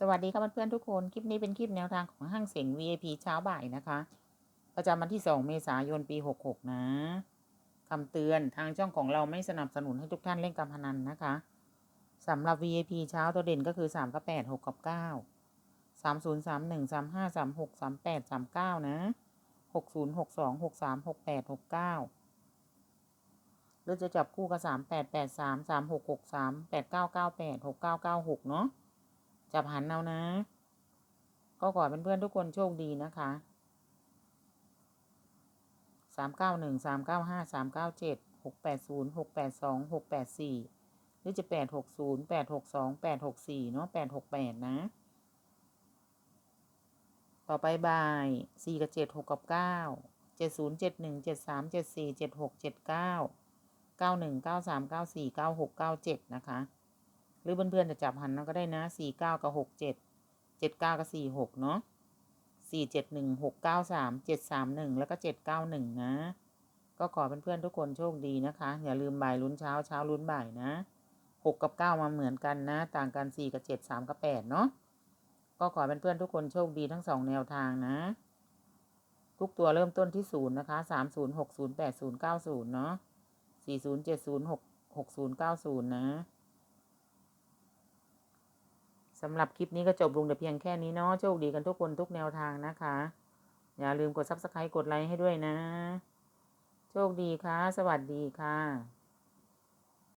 สวัสดีครับเพื่อนๆทุกคน คลิปนี้เป็นคลิปแนวทางของห้างเสียง VIP เช้าบ่ายนะคะ ประจำวันที่ 2 เมษายนปี 66 นะคำเตือนทางช่องของเราไม่สนับสนุนให้ทุกท่านเล่นการพนันนะคะสำหรับ VIP เช้าตัวเด่นก็คือ 3 กับ 8 6 กับ 9 3 0 3 1 3 5 3 6 3 8 3 9 นะ 60 62 63 68 69หรือจะจับคู่กับ 3 8 8 3 3 6 6 3 8 9 9 8 6 9 9 6 เนาะ จับหันเอานะ ก็ขอเป็นเพื่อนๆทุกคนโชคดีนะคะสามเก้าหนึ่งสามเก้าห้าสามเก้าเจ็ดหกแปดศูนย์หกแปดสองหกแปดสี่หรือจะแปดหกศูนย์แปดหกสองแปดหกสี่เนาะแปดหกแปดนะ ต่อไปบ่ายสี่กับเจ็ดหกกับเก้าเจ็ดศูนย์เจ็ดหนึ่งเจ็ดสามเจ็ดสี่เจ็ดหกเจ็ดเก้าเก้าหนึ่งเก้าสามเก้าสี่เก้าหกเก้าเจ็ดนะคะ รือเพื่อนๆจะจับหันก็ได้นะสี่เก้ากับหกเจ็ดเจ็ดเก้ากับสี่หกเนาะสี่เจ็ดหนึ่งหกเก้าสามเจ็ดสามหนึ่งแล้วก็เจ็ดเก้าหนึ่งนะ ก็ขอเพื่อนๆทุกคนโชคดีนะคะ อย่าลืมบ่ายลุ้นเช้าเช้าลุ้นบ่ายนะหกกับเก้ามาเหมือนกันนะ ต่างกันสี่กับเจ็ดสามกับแปดเนาะก็ขอเพื่อนๆทุกคนโชคดีทั้งสองแนวทางนะ ทุกตัวเริ่มต้นที่ศูนย์นะคะสามศูนย์หกศูนย์แปดศูนย์เก้าศูนย์เนาะสี่ศูนย์เจ็ดศูนย์หกหกศูนย์เก้าศูนย์นะ สำหรับคลิปนี้ก็จบลงแต่เพียงแค่นี้เนาะโชคดีกันทุกคนทุกแนวทางนะคะ อย่าลืมกด subscribe กดไลค์ให้ด้วยนะ โชคดีค่ะ สวัสดีค่ะ